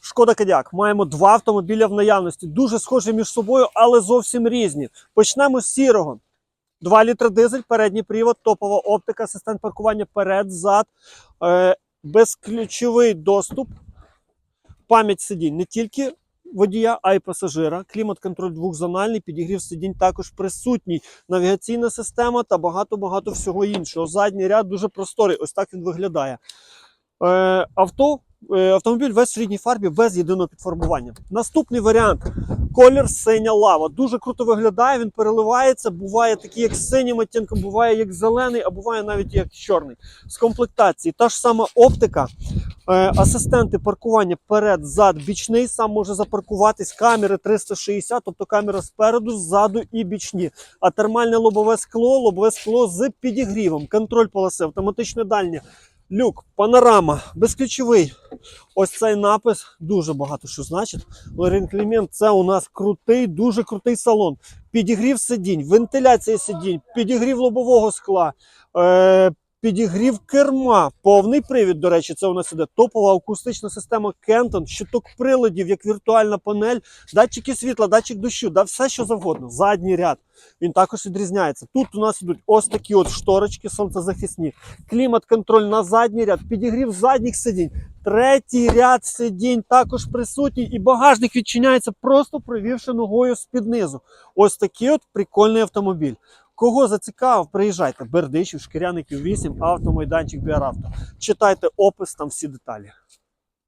Шкода Кодяк. Маємо два автомобіля в наявності, дуже схожі між собою, але зовсім різні. Почнемо з сірого. 2 літри дизель, передній привод, топова оптика, асистент паркування перед, зад, е, безключовий доступ, пам'ять сидінь не тільки водія, а й пасажира. Клімат-контроль двохзональний, підігрів сидінь також присутній. Навігаційна система та багато-багато всього іншого. Задній ряд дуже просторий. Ось так він виглядає. Е, авто, автомобіль весь в рідній фарбі без єдиного підфарбування. Наступний варіант колір синя лава. Дуже круто виглядає, він переливається. Буває такий, як синім оттінком, буває як зелений, а буває навіть як чорний. З комплектації та ж сама оптика. Е, асистенти паркування перед, зад, бічний, сам може запаркуватись, камери 360, тобто камера спереду, ззаду і бічні. А термальне лобове скло, лобове скло з підігрівом, контроль полоси, автоматичне дальнє, люк, панорама, безключовий. Ось цей напис дуже багато що значить. Лорін Клімент це у нас крутий, дуже крутий салон. Підігрів сидінь, вентиляція сидінь, підігрів лобового скла. Підігрів керма, повний привід, до речі, це у нас іде топова акустична система Кентон, щиток приладів, як віртуальна панель, датчики світла, датчик дощу, да все що завгодно. Задній ряд. Він також відрізняється. Тут у нас ідуть ось такі от шторочки сонцезахисні, клімат-контроль на задній ряд, підігрів задніх сидінь. Третій ряд сидінь також присутній, і багажник відчиняється, просто провівши ногою з-під низу. Ось такий от прикольний автомобіль. Кого зацікавив, приїжджайте. Бердичів, Шкіряників 8, автомайданчик Біаравто. Читайте опис, там всі деталі.